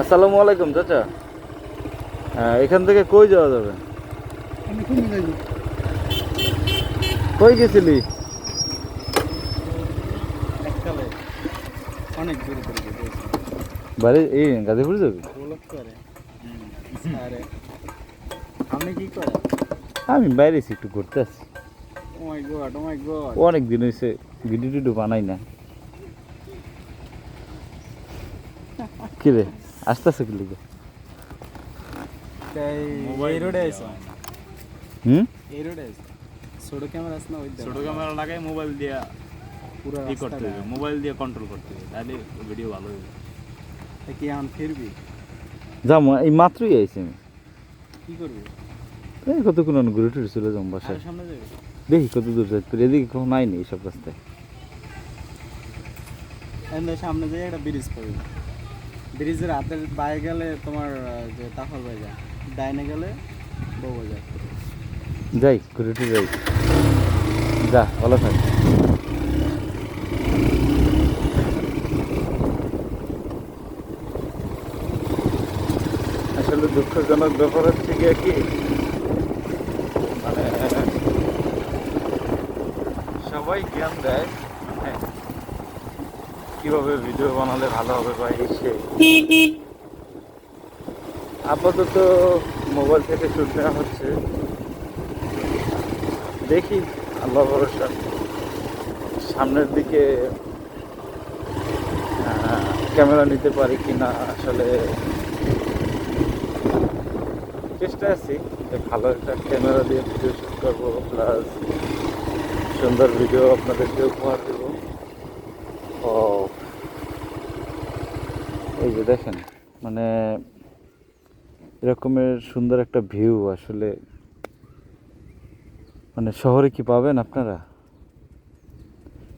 আসসালামু আলাইকুম চাচা। হ্যাঁ এখান থেকে কই যাওয়া যাবে? কই গেছিলি? অনেক দূর করে বাড়ি এই গাজীপুর যাবি? করে। আপনি কি করে? আমি বাইরে এসে একটু ঘুরতে ও মাই গড অনেক দিন হয়েছে ভিডিও টিডিও বানাই না। কি রে? আসতেছে কি তাই এই রোডে আইছো। হুম? এই রোডে আইছো। ছোট ক্যামেরা আছে না ওই। ছোট ক্যামেরা লাগাই মোবাইল দিয়ে পুরো ই করতে হবে মোবাইল দিয়ে কন্ট্রোল করতে হবে তাহলে ভিডিও ভালো হবে তা কি এখন ফিরবি? যাব এই মাত্রই আইছি আমি। কি করবি? এই কতক্ষণ ঘুরে টুরে চলে যাব বাসায়। সামনে যাবি? দেখি কত দূর যাইতে পারি এদিকে কখন আইনি এইসব রাস্তায়? সামনে যাই একটা ব্রিজ পাবি। ব্রিজের হাতের বায়ে গেলে তোমার যে তাফর বাজার ডাইনে গেলে বউ বাজার যাই ঘুরে যাই। যা ভালো থাক। আসলে দুঃখজনক ব্যাপার হচ্ছে গিয়ে কি? মানে সবাই জ্ঞান দেয়। হ্যাঁ, কীভাবে ভিডিও বানালে ভালো হবে বা এই সেই আপাতত মোবাইল থেকে শুট নেওয়া হচ্ছে। দেখি, আল্লাহ ভরসা। সামনের দিকে ক্যামেরা নিতে পারি কি না আসলে চেষ্টা আছি যে ভালো একটা ক্যামেরা দিয়ে ভিডিও শুট করব, প্লাস সুন্দর ভিডিও আপনাদেরকে উপহার দেব। এই যে দেখেন মানে এরকমের সুন্দর একটা ভিউ আসলে। মানে শহরে কি পাবেন আপনারা?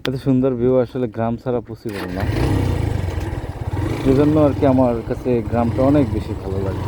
এত সুন্দর ভিউ আসলে গ্রাম ছাড়া পসিবল না। এজন্য আর কি আমার কাছে গ্রামটা অনেক বেশি ভালো লাগে।